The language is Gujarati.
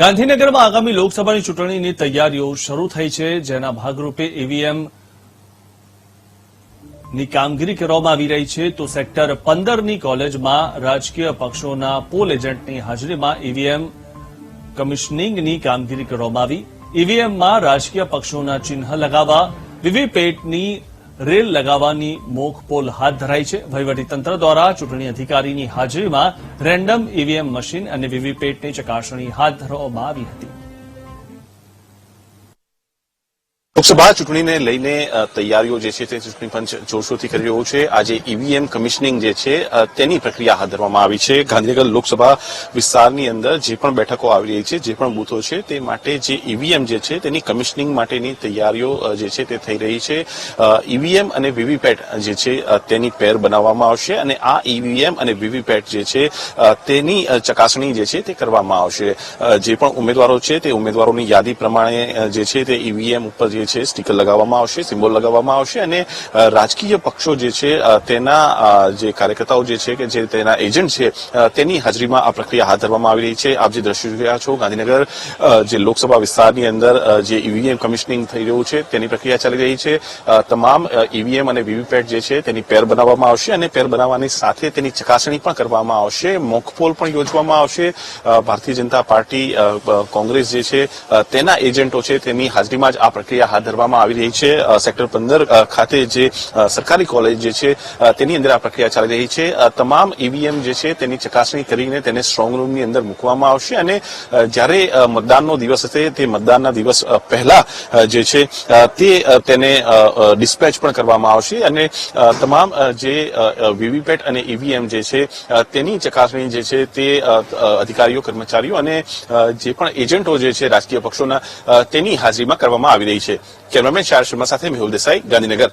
ગાંધીનગરમાં આગામી લોકસભાની ચૂંટણીની તૈયારીઓ શરૂ થઈ છે, જેના ભાગરૂપે ની કામગીરી કરવામાં આવી રહી છે. તો સેક્ટર પંદરની કોલેજમાં રાજકીય પક્ષોના પોલ એજન્ટની હાજરીમાં ઈવીએમ કમિશનિંગની કામગીરી કરવામાં આવી. ઈવીએમમાં રાજકીય પક્ષોના ચિહ્ન લગાવવા, વીવીપેટની રેલ લગાવવાની મોક પોલ હાથ ધરાઈ છે. વહીવટીતંત્ર દ્વારા ચૂંટણી અધિકારીની હાજરીમાં રેન્ડમ ઈવીએમ મશીન અને વીવીપેટની ચકાસણી હાથ ધરવામાં આવી હતી. લોકસભા ચૂંટણીને લઈને તૈયારીઓ જે છે તે ચૂંટણી પંચ જોરશોરથી કરી રહ્યો છે. આજે ઈવીએમ કમિશનિંગ જે છે તેની પ્રક્રિયા હાથ ધરવામાં આવી છે. ગાંધીનગર લોકસભા વિસ્તારની અંદર જે પણ બેઠકો આવી રહી છે, જે પણ બૂથો છે, તે માટે જે ઈવીએમ જે છે તેની કમિશનિંગ માટેની તૈયારીઓ જે છે તે થઈ રહી છે. ઈવીએમ અને વીવીપેટ જે છે તેની પેર બનાવવામાં આવશે અને આ ઈવીએમ અને વીવીપેટ જે છે તેની ચકાસણી જે છે તે કરવામાં આવશે. જે પણ ઉમેદવારો છે તે ઉમેદવારોની યાદી પ્રમાણે જે છે તે ઈવીએમ ઉપર જે છે સ્ટીકર લગાવવામાં આવશે સિમ્બોલ લગાવવામાં આવશે અને રાજકીય પક્ષો જે છે તેના જે કાર્યકર્તાઓ જે છે કે જે તેના એજન્ટ છે તેની હાજરીમાં આ પ્રક્રિયા હાથ ધરવામાં આવી રહી છે. આપ જે દ્રશ્યો રહ્યા છો, ગાંધીનગર જે લોકસભા વિસ્તારની અંદર જે ઈવીએમ કમિશનિંગ થઈ રહ્યું છે, તેની પ્રક્રિયા ચાલી રહી છે. તમામ ઈવીએમ અને વીવીપેટ જે છે, તેની પેર બનાવવામાં આવશે અને પેર બનાવવાની સાથે તેની ચકાસણી પણ કરવામાં આવશે. મોકપોલ પણ યોજવામાં આવશે. ભારતીય જનતા પાર્ટી કોંગ્રેસ જે છે તેના એજન્ટો છે, તેની હાજરીમાં જ આ પ્રક્રિયા હાથ ધરવામાં આવી રહી છે. સેક્ટર પંદર ખાતે જે સરકારી કોલેજ જે છે તેની અંદર આ પ્રક્રિયા ચાલી રહી છે. તમામ ઈવીએમ જે છે તેની ચકાસણી કરીને તેને સ્ટ્રોંગ રૂમની અંદર મૂકવામાં આવશે અને જ્યારે મતદાનનો દિવસ હશે તે મતદાનના દિવસ પહેલા જે છે તે તેને ડિસ્પેચ પણ કરવામાં આવશે અને તમામ જે વીવીપેટ અને ઈવીએમ જે છે તેની ચકાસણી જે છે તે અધિકારીઓ, કર્મચારીઓ અને જે પણ એજન્ટો જે છે, રાજકીય પક્ષોના તેની હાજરીમાં કરવામાં આવી રહી છે. કેમેરામેન શાર શર્મા સાથે મેહુલ દેસાઈ ગાંધીનગર